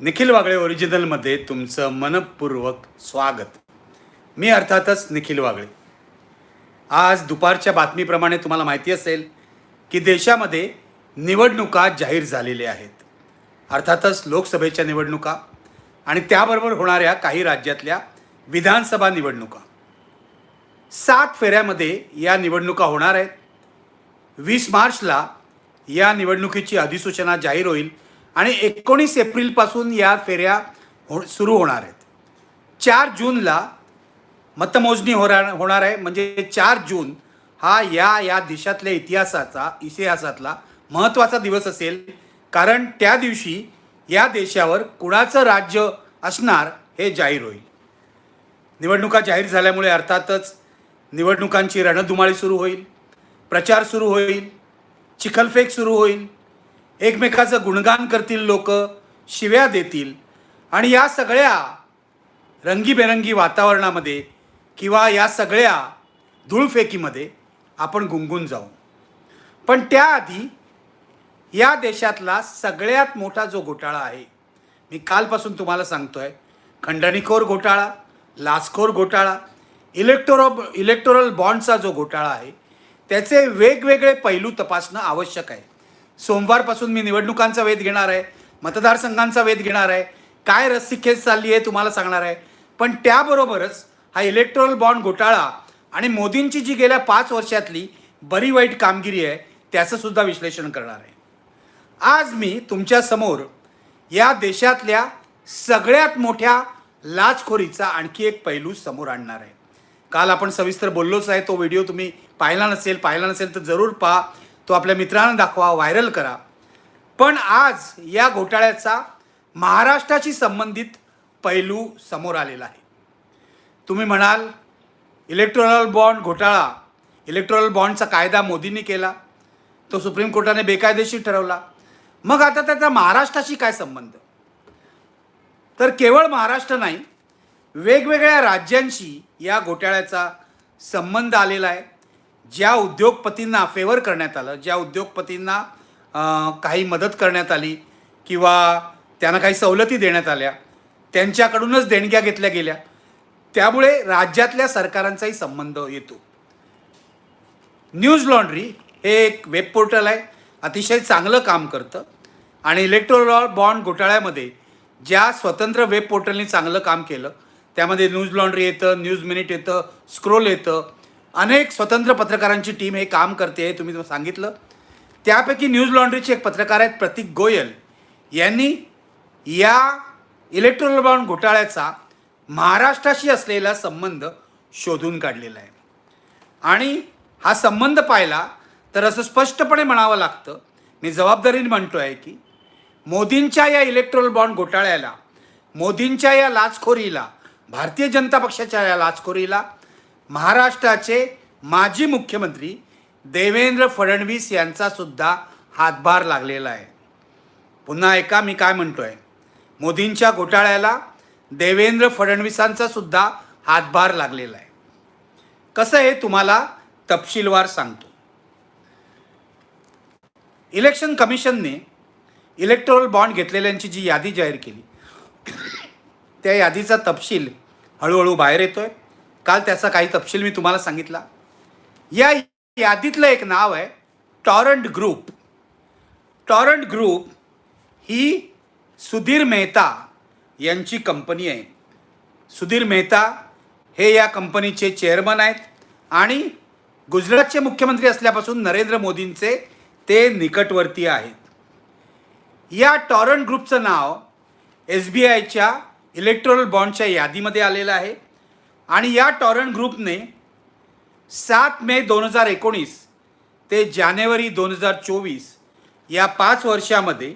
निखिल वागळे ओरिजिनलमध्ये तुमचं मनपूर्वक स्वागत. मी अर्थातच निखिल वागळे. आज दुपारच्या बातमीप्रमाणे तुम्हाला माहिती असेल की देशामध्ये निवडणुका जाहीर झालेल्या आहेत. अर्थातच लोकसभेच्या निवडणुका आणि त्याबरोबर होणाऱ्या काही राज्यातल्या विधानसभा निवडणुका. सात फेऱ्यामध्ये या निवडणुका होणार आहेत. वीस मार्चला या निवडणुकीची अधिसूचना जाहीर होईल. आणि एकोणीस एप्रिलपासून या फेऱ्या हो सुरू होणार आहेत. चार जूनला मतमोजणी होणार होणार आहे. म्हणजे चार जून हा या या देशातल्या इतिहासाचा इतिहासातला महत्त्वाचा दिवस असेल. कारण त्या दिवशी या देशावर कुणाचं राज्य असणार हे जाहीर होईल. निवडणुका जाहीर झाल्यामुळे अर्थातच निवडणुकांची रणधुमाळी सुरू होईल. प्रचार सुरू होईल. चिखलफेक सुरू होईल. एकमेकाचं गुणगान करतील लोक शिव्या देतील. आणि या सगळ्या रंगीबेरंगी वातावरणामध्ये किंवा या सगळ्या धूळफेकीमध्ये आपण गुंगून जाऊ. पण त्याआधी या देशातला सगळ्यात मोठा जो घोटाळा आहे मी कालपासून तुम्हाला सांगतो आहे खंडणीखोर घोटाळा लाचखोर घोटाळा इलेक्टोरो इलेक्टोरल बॉन्डचा जो घोटाळा आहे त्याचे वेगवेगळे पैलू तपासणं आवश्यक आहे. सोमवारपासून मी निवडणुकांचा वेध घेणार आहे मतदारसंघांचा वेध घेणार आहे काय रस्सीखेच चालली आहे तुम्हाला सांगणार आहे. पण त्याबरोबरच हा इलेक्ट्रॉल बॉन्ड घोटाळा आणि मोदींची जी गेल्या पाच वर्षातली बरी वाईट कामगिरी आहे त्याचं सुद्धा विश्लेषण करणार आहे. आज मी तुमच्यासमोर या देशातल्या सगळ्यात मोठ्या लाचखोरीचा आणखी एक पैलू समोर आणणार आहे. काल आपण सविस्तर बोललोच आहे तो व्हिडिओ तुम्ही पाहिला नसेल पाहिला नसेल तर जरूर पहा. तो आपल्या मित्रांना दाखवा व्हायरल करा. पण आज या घोटाळ्याचा महाराष्ट्राशी संबंधित पैलू समोर आलेला आहे. तुम्ही म्हणाल इलेक्ट्रॉनल बॉन्ड घोटाळा. इलेक्ट्रॉनल बॉन्डचा कायदा मोदींनी केला. तो सुप्रीम कोर्टाने बेकायदेशीर ठरवला. मग आता त्याचा महाराष्ट्राशी काय संबंध? तर केवळ महाराष्ट्र नाही वेगवेगळ्या राज्यांशी या घोटाळ्याचा संबंध आलेला आहे. ज्या उद्योगपतींना फेवर करण्यात आलं ज्या उद्योगपतींना काही मदत करण्यात आली किंवा त्यांना काही सवलती देण्यात आल्या त्यांच्याकडूनच देणग्या घेतल्या गेल्या त्यामुळे राज्यातल्या सरकारांचाही संबंध येतो. न्यूज लॉन्ड्री हे एक वेब पोर्टल आहे अतिशय चांगलं काम करतं आणि इलेक्ट्रोल बॉन्ड घोटाळ्यामध्ये ज्या स्वतंत्र वेब पोर्टलनी चांगलं काम केलं त्यामध्ये न्यूज लॉन्ड्री येतं न्यूज मिनिट येतं स्क्रोल येतं अनेक स्वतंत्र पत्रकारांची टीम हे काम करते हे तुम्ही सांगितलं. त्यापैकी न्यूज लॉन्ड्रीचे एक पत्रकार आहेत प्रतीक गोयल. यांनी या इलेक्ट्रोल बॉन्ड घोटाळ्याचा महाराष्ट्राशी असलेला संबंध शोधून काढलेला आहे. आणि हा संबंध पाहिला तर असं स्पष्टपणे म्हणावं लागतं मी जबाबदारीने म्हणतो आहे की मोदींच्या या इलेक्ट्रोल बॉन्ड घोटाळ्याला मोदींच्या या लाचखोरीला भारतीय जनता पक्षाच्या या लाचखोरीला महाराष्ट्राचे माजी मुख्यमंत्री देवेंद्र फडणवीस यांचा सुद्धा हातभार लागलेला आहे. पुन्हा एका मी काय म्हणतोय? मोदींच्या घोटाळ्याला देवेंद्र फडणवीसांचा सुद्धा हातभार लागलेला आहे. कसं हे तुम्हाला तपशीलवार सांगतो. इलेक्शन कमिशनने इलेक्ट्रोल बॉन्ड घेतलेल्यांची जी यादी जाहीर केली त्या यादीचा तपशील हळूहळू बाहेर येतोय. काल त्याचा काही तपशील मी तुम्हाला सांगितला. या यादीतलं एक नाव आहे टॉरंट ग्रुप. टॉरंट ग्रुप ही सुधीर मेहता यांची कंपनी आहे. सुधीर मेहता हे या कंपनीचे चेअरमन आहेत आणि गुजरातचे मुख्यमंत्री असल्यापासून नरेंद्र मोदींचे ते निकटवर्ती आहेत. या टॉरंट ग्रुपचं नाव एस बी आयच्या इलेक्ट्रॉल बॉन्डच्या यादीमध्ये आलेलं आहे. आणि या टॉरंट ग्रुपने सात मे दोन हजार एकोणीस ते जानेवारी दोन हजार चोवीस या पाच वर्षामध्ये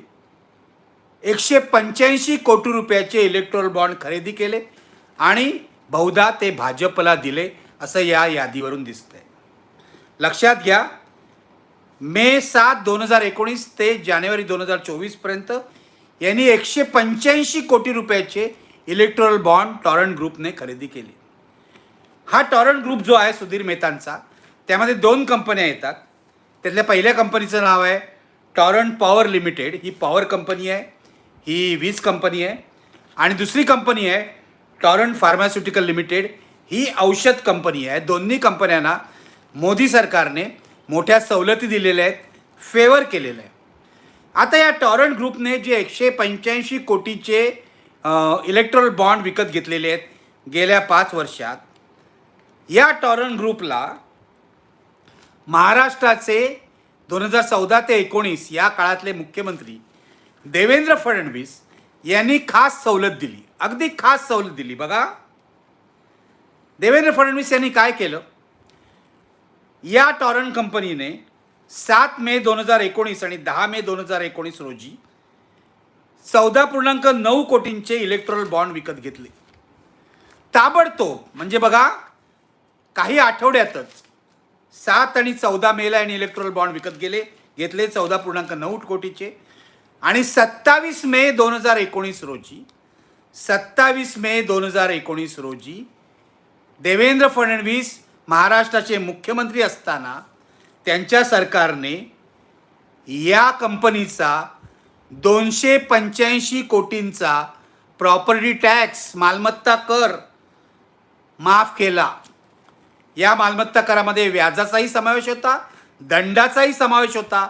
एकशे पंच्याऐंशी कोटी रुपयाचे इलेक्ट्रोल बॉन्ड खरेदी केले आणि बहुधा ते भाजपला दिले असं या यादीवरून दिसतंय. लक्षात घ्या मे सात दोन हजार एकोणीस ते जानेवारी दोन हजार चोवीसपर्यंत यांनी एकशे पंच्याऐंशी कोटी रुपयाचे इलेक्ट्रॉल बॉन्ड टॉरंट ग्रुपने खरेदी केली. हा टॉरंट ग्रुप जो आहे सुधीर मेहतांचा त्यामध्ये दोन कंपन्या येतात. त्यातल्या पहिल्या कंपनीचं नाव आहे टॉरंट पॉवर लिमिटेड. ही पॉवर कंपनी आहे ही वीज कंपनी आहे. आणि दुसरी कंपनी आहे टॉरंट फार्मास्युटिकल लिमिटेड. ही औषध कंपनी आहे. दोन्ही कंपन्यांना मोदी सरकारने मोठ्या सवलती दिलेल्या आहेत फेवर केलेलं आहे. आता या टॉरंट ग्रुपने जे एकशे पंच्याऐंशी कोटीचे इलेक्ट्रॉल बॉन्ड विकत घेतलेले आहेत गेल्या पाच वर्षात. या टॉरन ग्रुपला महाराष्ट्राचे दोन हजार चौदा ते एकोणीस या काळातले मुख्यमंत्री देवेंद्र फडणवीस यांनी खास सवलत दिली. अगदी खास सवलत दिली. बघा. देवेंद्र फडणवीस यांनी काय केलं? या टॉरन कंपनीने सात मे दोन हजार एकोणीस आणि दहा मे दोन हजार एकोणीस रोजी चौदा पूर्णांक नऊ कोटींचे इलेक्ट्रॉल बॉन्ड विकत घेतले. ताबडतोब म्हणजे बघा काही आठवड्यातच सात आणि चौदा मेला आणि इलेक्ट्रॉल बॉन्ड विकत गेले. घेतले चौदा पूर्णांक नऊ कोटीचे. आणि सत्तावीस मे दोन हजार एकोणीस रोजी सत्तावीस मे दोन हजार एकोणीस रोजी देवेंद्र फडणवीस महाराष्ट्राचे मुख्यमंत्री असताना त्यांच्या सरकारने या कंपनीचा दोनशे पंच्याऐंशी कोटींचा प्रॉपर्टी टॅक्स मालमत्ता कर माफ केला. या मालमत्ता करामध्ये व्याजाचाही समावेश होता दंडाचाही समावेश होता.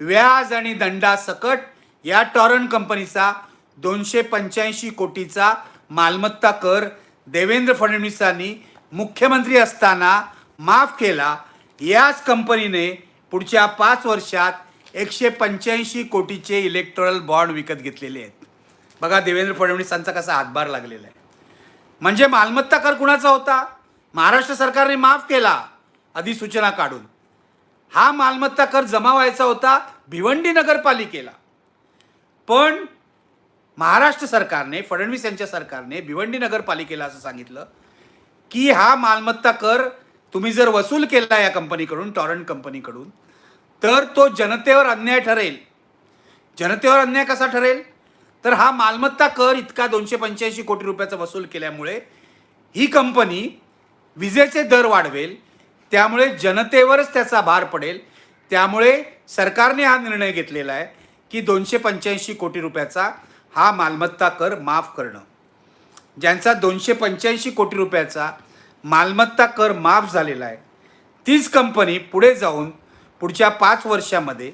व्याज आणि दंडासकट या टॉरन कंपनीचा दोनशे पंच्याऐंशी कोटीचा मालमत्ता कर देवेंद्र फडणवीसांनी मुख्यमंत्री असताना माफ केला. याच कंपनीने पुढच्या पाच वर्षात एकशे पंच्याऐंशी कोटीचे इलेक्ट्रॉल बॉन्ड विकत घेतलेले आहेत. बघा देवेंद्र फडणवीसांचा कसा हातभार लागलेला आहे. म्हणजे मालमत्ता कर कुणाचा होता? महाराष्ट्र सरकारने माफ केला अधिसूचना काढून. हा मालमत्ता कर जमा व्हायचा होता भिवंडी नगरपालिकेला. पण महाराष्ट्र सरकारने फडणवीस यांच्या सरकारने भिवंडी नगरपालिकेला असं सांगितलं की हा मालमत्ता कर तुम्ही जर वसूल केला या कंपनीकडून टॉरंट कंपनीकडून तर तो जनतेवर अन्याय ठरेल. जनतेवर अन्याय कसा ठरेल? तर हा मालमत्ता कर इतका दोनशे पंच्याऐंशी कोटी रुपयाचा वसूल केल्यामुळे ही कंपनी विजेचे दर वाढवेल त्यामुळे जनतेवरच त्याचा भार पडेल त्यामुळे सरकारने हा निर्णय घेतलेला आहे की दोनशे पंच्याऐंशी कोटी रुपयाचा हा मालमत्ता कर माफ करणं. ज्यांचा दोनशे पंच्याऐंशी कोटी रुपयाचा मालमत्ता कर माफ झालेला आहे तीच कंपनी पुढे जाऊन पुढच्या पाच वर्षामध्ये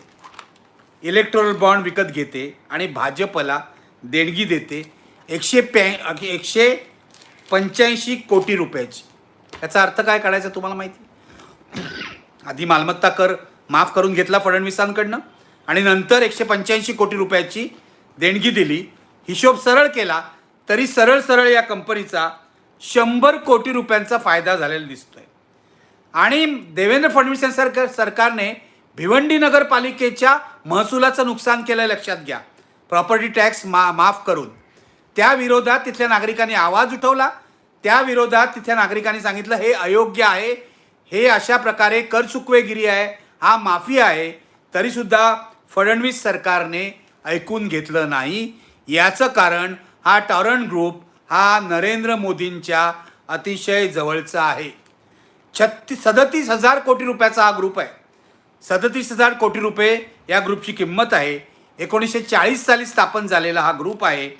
इलेक्ट्रॉल बॉन्ड विकत घेते आणि भाजपला देणगी देते एकशे प्या एकशे पंच्याऐंशी कोटी रुपयाची. याचा अर्थ काय काढायचा तुम्हाला माहिती? आधी मालमत्ता कर माफ करून घेतला फडणवीसांकडनं आणि नंतर एकशे पंच्याऐंशी कोटी रुपयाची देणगी दिली. हिशोब सरळ केला तरी सरळ सरळ या कंपनीचा शंभर कोटी रुपयांचा फायदा झालेला दिसतोय. आणि देवेंद्र फडणवीस यांच्या सरकार सरकारने भिवंडी नगरपालिकेच्या महसुलाचं नुकसान केलं लक्षात घ्या. प्रॉपर्टी टॅक्स मा माफ करून. त्या विरोधात तिथल्या नागरिकांनी आवाज उठवला त्या विरोधात तिथल्या नागरिकांनी सांगितलं हे अयोग्य आहे. हे अशा प्रकारे कर चुकवेगिरी आहे. हा माफी आहे. तरीसुद्धा फडणवीस सरकारने ऐकून घेतलं नाही. याचं कारण हा टॉरंट ग्रुप हा नरेंद्र मोदींच्या अतिशय जवळचा आहे. छत्तीस सदतीस हजार कोटी रुपयाचा हा ग्रुप आहे. सदतीस हजार कोटी रुपये या ग्रुपची किंमत आहे. एकोणीसशे चाळीस साली स्थापन झालेला हा ग्रुप आहे.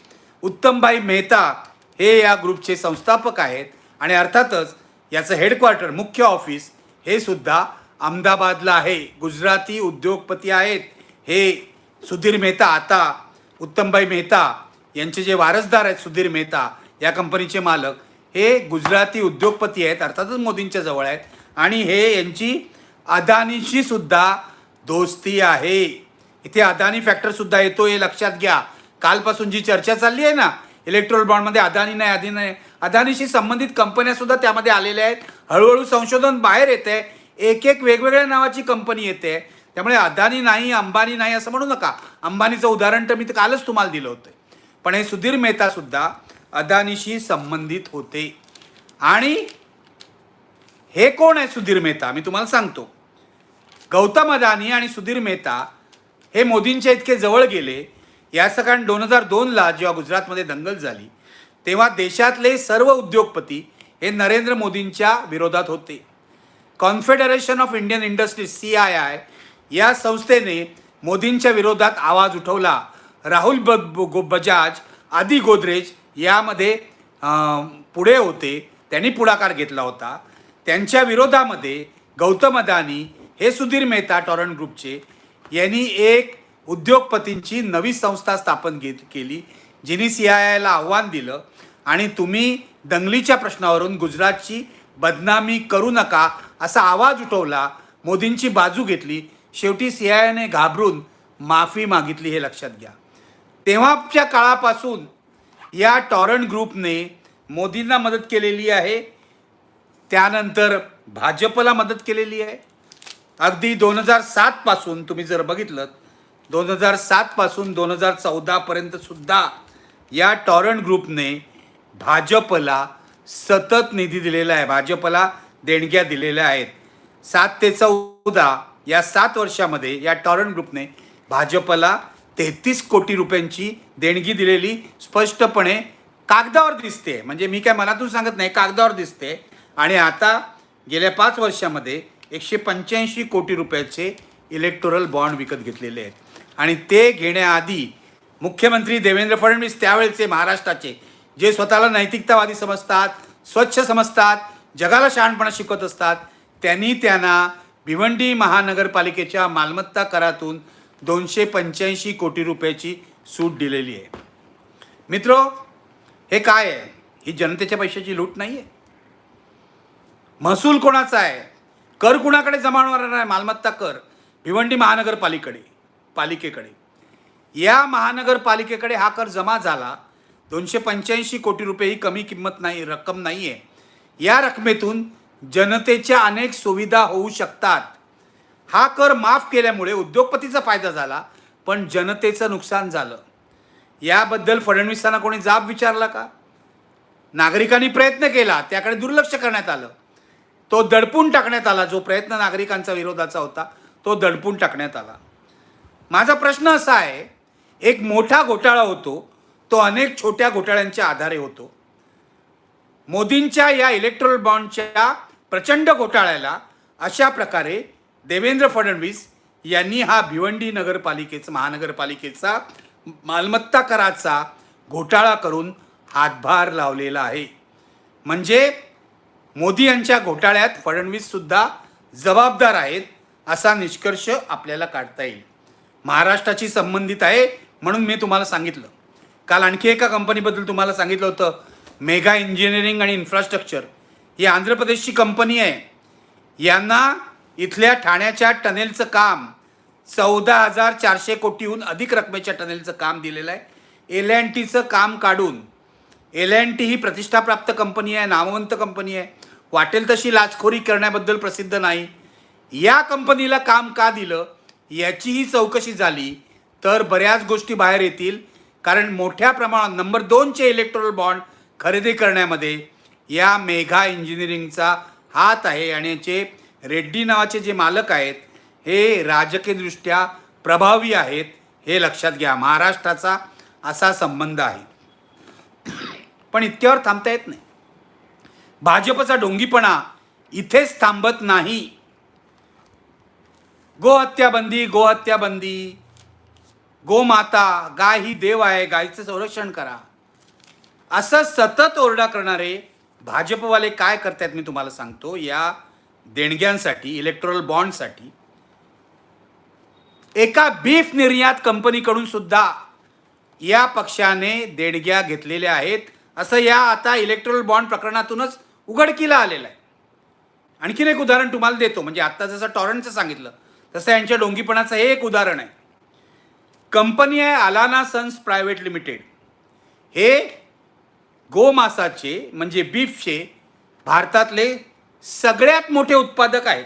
उत्तमबाई मेहता हे या ग्रुपचे संस्थापक आहेत आणि अर्थातच याचं हेडक्वार्टर मुख्य ऑफिस हे सुद्धा अहमदाबादला आहे. गुजराती उद्योगपती आहेत. हे सुधीर मेहता आता उत्तमबाई मेहता यांचे जे वारसदार आहेत सुधीर मेहता या कंपनीचे मालक हे गुजराती उद्योगपती आहेत अर्थातच मोदींच्या जवळ आहेत. आणि हे यांची अदानीशी सुद्धा दोस्ती आहे. इथे अदानी फॅक्टरसुद्धा येतो हे लक्षात घ्या. कालपासून जी चर्चा चालली आहे ना इलेक्ट्रॉल बॉन्डमध्ये अदानी नाही अदानी नाही. अदानीशी संबंधित कंपन्या सुद्धा त्यामध्ये आलेल्या आहेत. हळूहळू संशोधन बाहेर येते एक एक वेगवेगळ्या नावाची कंपनी येते. त्यामुळे अदानी नाही अंबानी नाही असं म्हणू नका. अंबानीचं उदाहरण तर मी तर कालच तुम्हाला दिलं होतं. पण हे सुधीर मेहता सुद्धा अदानीशी संबंधित होते. आणि हे कोण आहे सुधीर मेहता? मी तुम्हाला सांगतो. गौतम अदानी आणि सुधीर मेहता हे मोदींच्या इतके जवळ गेले. याचं कारण दोन हजार दोनला जेव्हा गुजरातमध्ये दंगल झाली तेव्हा देशातले सर्व उद्योगपती हे नरेंद्र मोदींच्या विरोधात होते. Confederation of Indian Industries C I I या संस्थेने मोदींच्या विरोधात आवाज उठवला. राहुल ब ब- गो- बजाज आदी गोदरेज यामध्ये पुढे होते. त्यांनी पुढाकार घेतला होता. त्यांच्या विरोधामध्ये गौतम अदानी हे सुधीर मेहता टॉरंट ग्रुपचे यांनी एक उद्योगपतींची नवी संस्था स्थापन केली जिने सी आय आयला आव्हान दिलं. आणि तुम्ही दंगलीच्या प्रश्नावरून गुजरातची बदनामी करू नका असा आवाज उठवला मोदींची बाजू घेतली. शेवटी सी आय आयने घाबरून माफी मागितली हे लक्षात घ्या. तेव्हाच्या काळापासून या टॉरंट ग्रुपने मोदींना मदत केलेली आहे. त्यानंतर भाजपला मदत केलेली आहे. अगदी दोन हजार सातपासून तुम्ही जर बघितलं दोन हजार सातपासून दोन हजार चौदापर्यंत सुद्धा या टॉरंट ग्रुपने भाजपला सतत निधी दिलेला आहे. भाजपला देणग्या दिलेल्या आहेत. सात ते चौदा या सात वर्षामध्ये या टॉरंट ग्रुपने भाजपला तेहतीस कोटी रुपयांची देणगी दिलेली. स्पष्टपणे कागदावर दिसते. म्हणजे मी काय मनातून सांगत नाही कागदावर दिसते. आणि आता गेल्या पाच वर्षामध्ये एकशे पंच्याऐंशी कोटी रुपयाचे इलेक्टोरल बॉन्ड विकत घेतलेले आहेत. आणि ते घेण्याआधी मुख्यमंत्री देवेंद्र फडणवीस त्यावेळचे महाराष्ट्राचे जे स्वतःला नैतिकतावादी समजतात स्वच्छ समजतात जगाला शहाणपणा शिकवत असतात त्यांनी त्यांना भिवंडी महानगरपालिकेच्या मालमत्ता करातून दोनशे पंच्याऐंशी कोटी रुपयाची सूट दिलेली आहे. मित्रो हे काय आहे? ही जनतेच्या पैशाची लूट नाही आहे महसूल कोणाचा आहे? कर कुणाकडे जमा होणार आहे? मालमत्ता कर भिवंडी महानगरपालिकडे पालिकेकडे या महानगरपालिकेकडे हा कर जमा झाला दोनशे पंच्याऐंशी कोटी रुपये ही कमी किंमत नाही रक्कम नाही आहे या रकमेतून जनतेच्या अनेक सुविधा होऊ शकतात. हा कर माफ केल्यामुळे उद्योगपतीचा फायदा झाला पण जनतेचं नुकसान झालं. याबद्दल फडणवीसांना कोणी जाब विचारला का? नागरिकांनी प्रयत्न केला त्याकडे दुर्लक्ष करण्यात आलं. तो दडपून टाकण्यात आला जो प्रयत्न नागरिकांचा विरोधाचा होता तो दडपून टाकण्यात आला. माझा प्रश्न असा आहे एक मोठा घोटाळा होतो तो अनेक छोट्या घोटाळ्यांच्या आधारे होतो. मोदींच्या या इलेक्ट्रोल बॉन्डच्या प्रचंड घोटाळ्याला अशा प्रकारे देवेंद्र फडणवीस यांनी हा भिवंडी नगरपालिकेचा महानगरपालिकेचा मालमत्ता कराचा घोटाळा करून हातभार लावलेला आहे. म्हणजे मोदी यांच्या घोटाळ्यात फडणवीससुद्धा जबाबदार आहेत असा निष्कर्ष आपल्याला काढता येईल. महाराष्ट्राशी संबंधित आहे म्हणून मी तुम्हाला सांगितलं. काल आणखी एका कंपनीबद्दल तुम्हाला सांगितलं होतं. मेगा इंजिनिअरिंग आणि इन्फ्रास्ट्रक्चर. ही आंध्र प्रदेशची कंपनी आहे. यांना इथल्या ठाण्याच्या टनेलचं काम चौदा हजार चारशे कोटीहून अधिक रकमेच्या टनेलचं काम दिलेलं आहे. एल अँड टीचं काम काढून एल अँड टी ही प्रतिष्ठाप्राप्त कंपनी आहे नामवंत कंपनी आहे. वाटेल तशी लाचखोरी करण्याबद्दल प्रसिद्ध नाही. या कंपनीला काम का दिलं? याचीही चौकशी झाली तर बऱ्याच गोष्टी बाहेर येतील. कारण मोठ्या प्रमाणात नंबर दोनचे इलेक्ट्रॉल बॉन्ड खरेदी करण्यामध्ये या मेघा इंजिनिअरिंगचा हात आहे आणि याचे रेड्डी नावाचे जे मालक आहेत हे राजकीयदृष्ट्या प्रभावी आहेत हे लक्षात घ्या. महाराष्ट्राचा असा संबंध आहे. पण इतक्यावर थांबता येत नाही. भाजपचा डोंगीपणा इथेच थांबत नाही. गोहत्या बंदी गोहत्या बंदी गोमाता गाय ही देव आहे गायीचं संरक्षण करा. असं सतत ओरडा करणारे भाजपवाले काय करतायत मी तुम्हाला सांगतो. या देणग्यांसाठी इलेक्ट्रॉल बॉन्डसाठी एका बीफ निर्यात कंपनीकडून सुद्धा या पक्षाने देणग्या घेतलेल्या आहेत. असं या आता इलेक्ट्रॉल बॉन्ड प्रकरणातूनच उघडकीला आलेलं आहे. आणखीन एक उदाहरण तुम्हाला देतो. म्हणजे आत्ता जसं टॉरंटचं सांगितलं तसं यांच्या डोंगीपणाचं हे एक उदाहरण आहे. कंपनी आहे अलाना सन्स प्रायव्हेट लिमिटेड हे गोमासाचे म्हणजे बीफचे भारतातले सगळ्यात मोठे उत्पादक आहेत.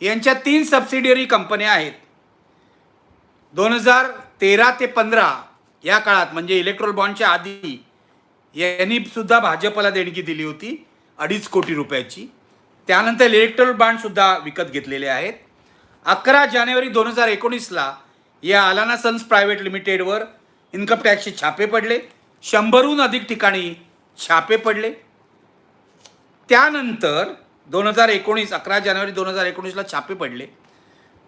यांच्या तीन सबसिडियरी कंपन्या आहेत. दोन हजार तेरा ते पंधरा या काळात म्हणजे इलेक्ट्रोल बॉन्डच्या आधी यांनी सुद्धा भाजपला देणगी दिली होती अडीच कोटी रुपयाची. त्यानंतर इलेक्ट्रोल बॉन्डसुद्धा विकत घेतलेले आहेत. अकरा जानेवारी दोन हजार एकोणीसला या अलाना सन्स प्रायव्हेट लिमिटेडवर इन्कम टॅक्सचे छापे पडले. शंभरहून अधिक ठिकाणी छापे पडले. त्यानंतर दोन हजार एकोणीस अकरा जानेवारी दोन हजार एकोणीसला छापे पडले.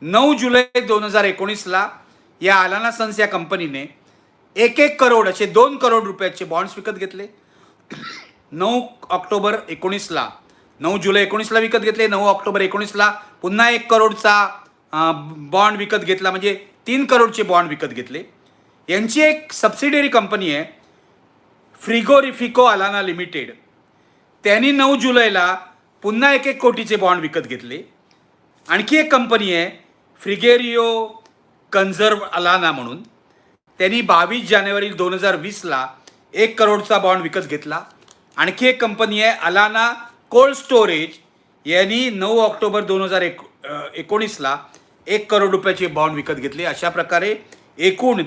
नऊ जुलै दोन हजार एकोणीसला या अलाना सन्स या कंपनीने एक एक करोड असे दोन करोड रुपयाचे बॉन्ड्स विकत घेतले. नऊ ऑक्टोबर एकोणीसला नऊ जुलै एकोणीसला विकत घेतले. नऊ ऑक्टोबर एकोणीसला पुन्हा एक करोडचा बॉन्ड विकत घेतला म्हणजे तीन करोडचे बॉन्ड विकत घेतले. यांची एक सबसिडियरी कंपनी आहे फ्रिगो रिफिको अलाना लिमिटेड त्यांनी नऊ जुलैला पुन्हा एक एक कोटीचे बॉन्ड विकत घेतले. आणखी एक कंपनी आहे फ्रिगेरिओ कन्झर्व अलाना म्हणून. त्यांनी बावीस जानेवारी दोन हजार वीसला एक करोडचा बॉन्ड विकत घेतला. आणखी एक कंपनी आहे अलाना कोल्ड स्टोरेज यांनी नऊ ऑक्टोबर दोन हजार एक एकोणीसला एक करोड रुपयाचे बॉन्ड विकत घेतले. अशा प्रकारे एकूण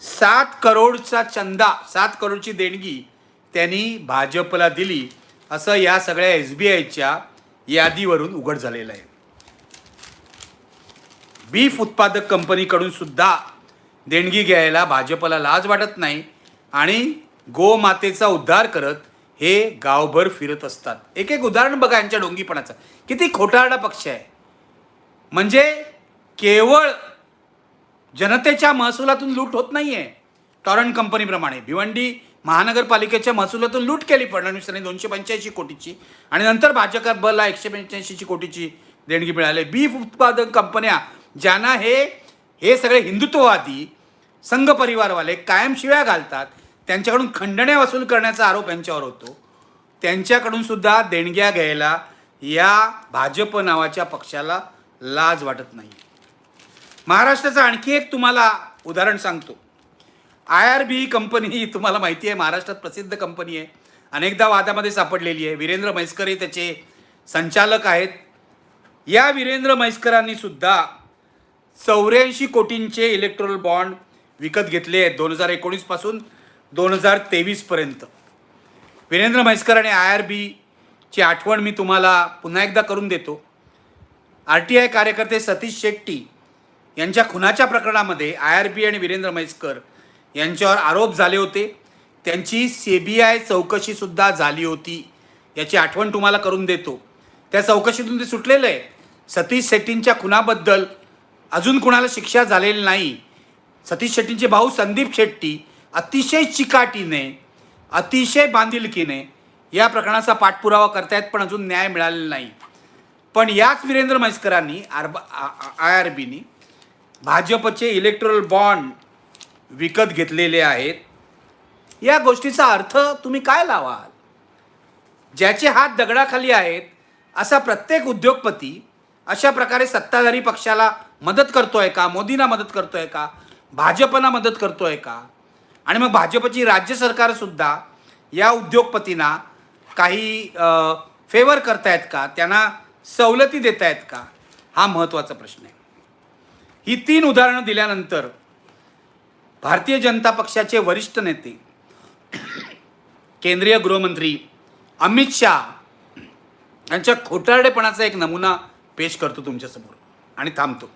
सात करोडचा चंदा सात करोडची देणगी त्यांनी भाजपला दिली. असं या सगळ्या एस बी आयच्या यादीवरून उघड झालेलं आहे. बीफ उत्पादक कंपनीकडून सुद्धा देणगी घ्यायला भाजपला लाज वाटत नाही आणि गोमातेचा उद्धार करत हे गावभर फिरत असतात. एक एक उदाहरण बघा यांच्या डोंगीपणाचं. किती खोटारडा पक्ष आहे. म्हणजे केवळ जनतेच्या महसुलातून लूट होत नाही आहे टॉरंट कंपनीप्रमाणे. भिवंडी महानगरपालिकेच्या महसुलातून लूट केली फडणवीसांनी दोनशे पंच्याऐंशी कोटीची आणि नंतर भाजपला एकशे पंच्याऐंशीची कोटीची देणगी मिळाली. बीफ उत्पादक कंपन्या ज्यांना हे हे सगळे हिंदुत्ववादी संघ परिवारवाले कायम शिव्या घालतात त्यांच्याकडून खंडणे वसूल करण्याचा आरोप यांच्यावर होतो. त्यांच्याकडून सुद्धा देणग्या घ्यायला या भाजप नावाच्या पक्षाला लाज वाटत नाही. महाराष्ट्राचं आणखी एक तुम्हाला उदाहरण सांगतो. आय आर बी कंपनी ही तुम्हाला माहिती आहे महाराष्ट्रात प्रसिद्ध कंपनी आहे. अनेकदा वादामध्ये सापडलेली आहे. वीरेंद्र म्हैसकर हे त्याचे संचालक आहेत. या वीरेंद्र म्हैसकरांनी सुद्धा चौऱ्याऐंशी कोटींचे इलेक्ट्रोल बॉन्ड विकत घेतले आहेत दोन हजार एकोणीसपासून दोन हजार तेवीसपर्यंत वीरेंद्र म्हैसकर आणि आय आर बीची आठवण मी तुम्हाला पुन्हा एकदा करून देतो. आर टी आय कार्यकर्ते सतीश शेट्टी यांच्या खुनाच्या प्रकरणामध्ये आय आर बी आणि वीरेंद्र म्हैसकर यांच्यावर आरोप झाले होते. त्यांची सी बी आय चौकशीसुद्धा झाली होती. याची आठवण तुम्हाला करून देतो. त्या चौकशीतून ते सुटलेलं आहे सतीश शेट्टींच्या खुनाबद्दल अजून कुणाला शिक्षा झालेली नाही. सतीश शेट्टींचे भाऊ संदीप शेट्टी अतिशय चिकाटीने अतिशय बांधिलकीने या प्रकरणाचा पाठपुरावा करतायत पण अजून न्याय मिळालेला नाही. पण याच वीरेंद्र म्हैसकरांनी आर आय आर बीनी भाजपचे इलेक्ट्रल बॉन्ड विकत घेतलेले आहेत. या गोष्टीचा अर्थ तुम्ही काय लावाल? ज्याचे हात दगडाखाली आहेत असा प्रत्येक उद्योगपती अशा प्रकारे सत्ताधारी पक्षाला मदत करतोय का? मोदींना मदत करतोय का? भाजपना मदत करतोय का? आणि मग भाजपची राज्य सरकारसुद्धा या उद्योगपतींना काही फेवर करतायत का? त्यांना सवलती देत आहेत का? हा महत्त्वाचा प्रश्न आहे. ही तीन उदाहरणं दिल्यानंतर भारतीय जनता पक्षाचे वरिष्ठ नेते केंद्रीय गृहमंत्री अमित शाह यांच्या खोटारडेपणाचा एक नमुना पेश करतो तुमच्यासमोर आणि थांबतो.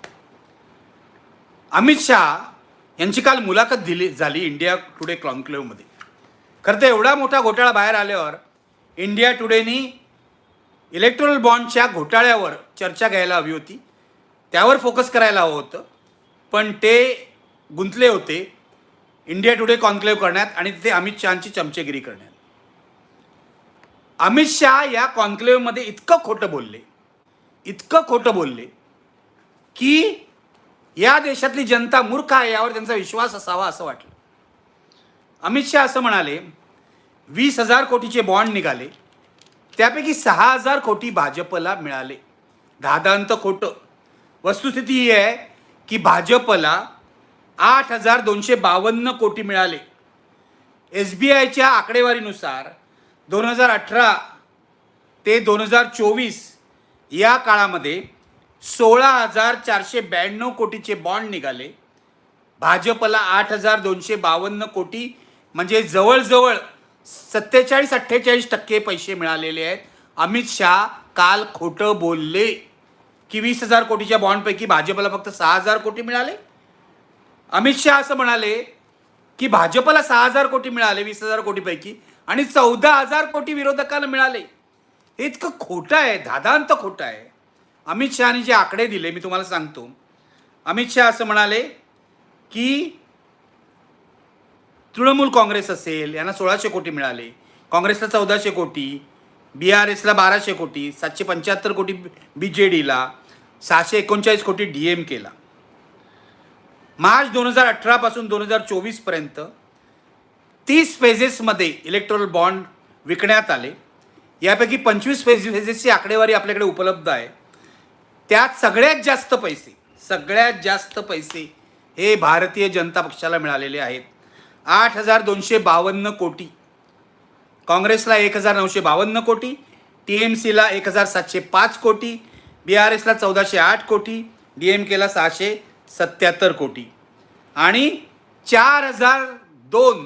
अमित शाह यांची काल मुलाखत दिली झाली इंडिया टुडे कॉन्क्लेव्हमध्ये खरं तर एवढा मोठा घोटाळा बाहेर आल्यावर इंडिया टुडेनी इलेक्ट्रॉल बॉन्डच्या घोटाळ्यावर चर्चा घ्यायला हवी होती. त्यावर फोकस करायला हवं होतं. पण ते गुंतले होते. इंडिया टुडे कॉन्क्लेव्ह करण्यात आणि तिथे अमित शहाची चमचेगिरी करण्यात. अमित शहा या कॉन्क्लेव्हमध्ये इतकं खोटं बोलले. इतकं खोटं बोलले की या देशातली जनता मूर्ख आहे यावर त्यांचा विश्वास असावा असं वाटलं. अमित शहा असं म्हणाले वीस हजार कोटीचे बॉन्ड निघाले. त्यापैकी सहा हजार कोटी भाजपला मिळाले. दादांत खोटं. वस्तुस्थिती ही आहे की भाजपला आठ हजार दोनशे बावन्न कोटी मिळाले. एस बी आयच्या आकडेवारीनुसार दोन हजार अठरा ते दोन हजार चोवीस या काळामध्ये सोळा हजार चारशे ब्याण्णव कोटीचे बॉन्ड निघाले. भाजपला आठ हजार दोनशे बावन्न कोटी म्हणजे जवळजवळ सत्तेचाळीस अठ्ठेचाळीस टक्के पैसे मिळालेले आहेत. अमित शहा काल खोटं बोलले. की वीस हजार कोटीच्या बॉन्डपैकी भाजपला फक्त सहा हजार कोटी मिळाले? अमित शहा असं म्हणाले की भाजपला सहा हजार कोटी मिळाले वीस हजार कोटीपैकी आणि चौदा हजार कोटी विरोधकांना मिळाले. हे इतकं खोटं आहे धादांत खोटं आहे. अमित शहाने जे आकडे दिले मी तुम्हाला सांगतो. अमित शहा असं म्हणाले की तृणमूल काँग्रेस असेल यांना सोळाशे कोटी मिळाले. काँग्रेसला चौदाशे कोटी बी आर एसला बाराशे कोटी सातशे पंच्याहत्तर कोटी बी जे डीला सहाशे एकोणचाळीस कोटी डी एम केला मार्च दोन हजार अठरापासून दोन हजार चोवीसपर्यंत तीस फेजेसमध्ये इलेक्ट्रॉल बॉन्ड विकण्यात आले. यापैकी पंचवीस फेज फेजेसची आकडेवारी आपल्याकडे उपलब्ध आहे. त्यात सगळ्यात जास्त पैसे सगळ्यात जास्त पैसे हे भारतीय जनता पक्षाला मिळालेले आहेत. आठ हजार दोनशे बावन्न कोटी. काँग्रेसला एक हजार नऊशे बावन्न कोटी टी एम सीला एक हजार सातशे पाच कोटी बी आर एसला चौदाशे आठ कोटी डी एम केला सहाशे सत्याहत्तर कोटी. आणि चार हजार दोन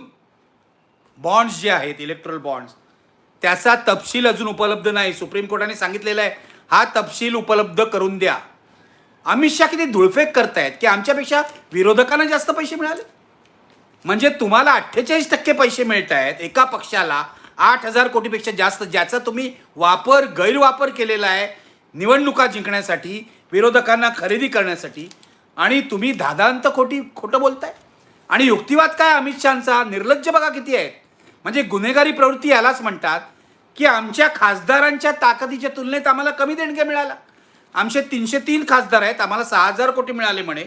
बॉन्ड्स जे आहेत इलेक्ट्रल बॉन्ड्स त्याचा तपशील अजून उपलब्ध नाही. सुप्रीम कोर्टाने सांगितलेला आहे हा तपशील उपलब्ध करून द्या. अमित शहा किती धुळफेक करतायत की आमच्यापेक्षा विरोधकांना जास्त पैसे मिळाले? म्हणजे तुम्हाला अठ्ठेचाळीस टक्के पैसे मिळत आहेत एका पक्षाला आठ हजार कोटीपेक्षा जास्त ज्याचा तुम्ही वापर गैरवापर केलेला आहे निवडणुका जिंकण्यासाठी विरोधकांना खरेदी करण्यासाठी. आणि तुम्ही दादांत खोटी खोटं बोलताय. आणि युक्तिवाद काय अमित शहाचा? निर्लज्ज बघा किती आहे म्हणजे गुन्हेगारी प्रवृत्ती यालाच म्हणतात की आमच्या खासदारांच्या ताकदीच्या तुलनेत आम्हाला कमी देणग्या मिळाला. आमचे तीनशे तीन खासदार आहेत आम्हाला सहा हजार कोटी मिळाले म्हणे.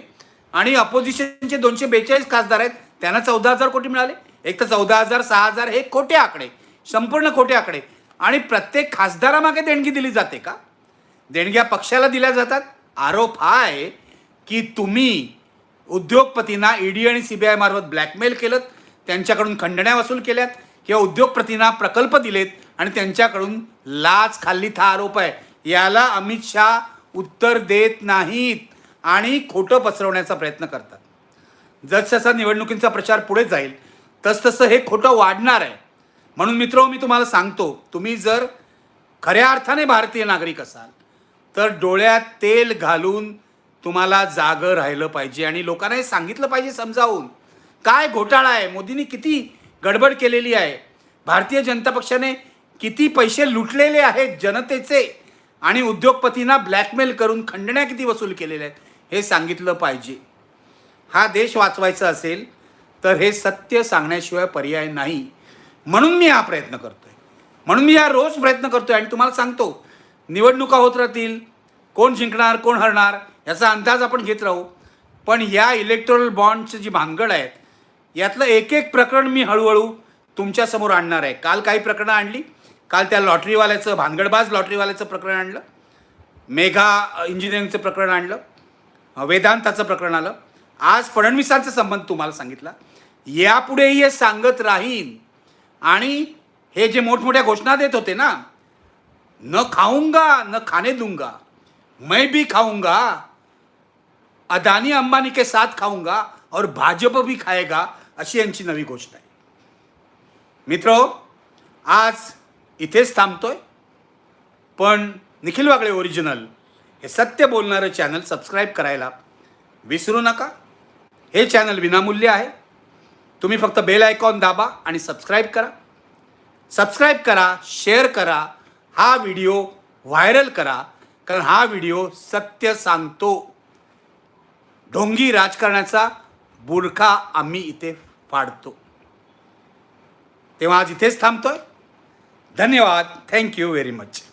आणि अपोजिशनचे दोनशे बेचाळीस खासदार आहेत त्यांना चौदा हजार कोटी मिळाले. एक तर चौदा हजार सहा हजार हे खोटे आकडे. संपूर्ण खोटे आकडे. आणि प्रत्येक खासदारामागे देणगी दिली जाते का? देणग्या पक्षाला दिल्या जातात. आरोप हा आहे की तुम्ही उद्योगपतींना ईडी आणि सी बी आय मार्फत ब्लॅकमेल केलं त्यांच्याकडून खंडण्या वसूल केल्यात किंवा उद्योगपतींना प्रकल्प दिलेत आणि त्यांच्याकडून लाच खाल्लीत हा आरोप आहे. याला अमित शहा उत्तर देत नाहीत आणि खोटं पसरवण्याचा प्रयत्न करतात. जसजसा निवडणुकींचा प्रचार पुढे जाईल तसतसं हे खोटं वाढणार आहे. म्हणून मित्र मी तुम्हाला सांगतो तुम्ही जर खऱ्या अर्थाने भारतीय नागरिक असाल तर डोळ्यात तेल घालून तुम्हाला जागं राहिलं पाहिजे आणि लोकांना हे सांगितलं पाहिजे समजावून. काय घोटाळा आहे? मोदींनी किती गडबड केलेली आहे? भारतीय जनता पक्षाने किती पैसे लुटलेले आहेत जनतेचे आणि उद्योगपतींना ब्लॅकमेल करून खंडण्या किती वसूल केलेल्या आहेत हे सांगितलं पाहिजे. हा देश वाचवायचा असेल तर हे सत्य सांगण्याशिवाय पर्याय नाही. म्हणून मी हा प्रयत्न करतोय. म्हणून मी हा रोज प्रयत्न करतोय आणि तुम्हाला सांगतो निवडणुका होत राहतील कोण जिंकणार कोण हरणार याचा अंदाज आपण घेत राहू. पण या इलेक्ट्रॉल बॉन्डची जी भानगड आहेत यातलं एक एक प्रकरण मी हळूहळू तुमच्यासमोर आणणार आहे. काल काही प्रकरणं आणली. काल त्या लॉटरीवाल्याचं भानगडबाज लॉटरीवाल्याचं प्रकरण आणलं. मेघा इंजिनिअरिंगचं प्रकरण आणलं. वेदांताचं प्रकरण आलं. आज फडणवीसांचा संबंध तुम्हाला सांगितला. यापुढेही हे सांगत राहीन. आणि हे जे मोठमोठ्या घोषणा देत होते ना न खाऊंगा न खाने दूंगा मैं भी खाऊंगा अदानी अंबानी के साथ खाऊंगा और भाजप भी खाएगा अशी यांची नवी घोषणा आहे. मित्र आज इथेच थांबतोय पण निखिल वागळे ओरिजिनल हे सत्य बोलणारं चॅनल सबस्क्राईब करायला विसरू नका. हे चॅनल विनामूल्य आहे. तुम्ही फक्त बेल आयकॉन दाबा आणि सबस्क्राईब करा. सबस्क्राईब करा शेअर करा हा व्हिडिओ व्हायरल करा कारण हा व्हिडिओ सत्य सांगतो. ढोंगी राजकारणाचा बुरखा आम्ही इथे फाडतो. तेव्हा आज इथेच थांबतोय. धन्यवाद. Thank you very much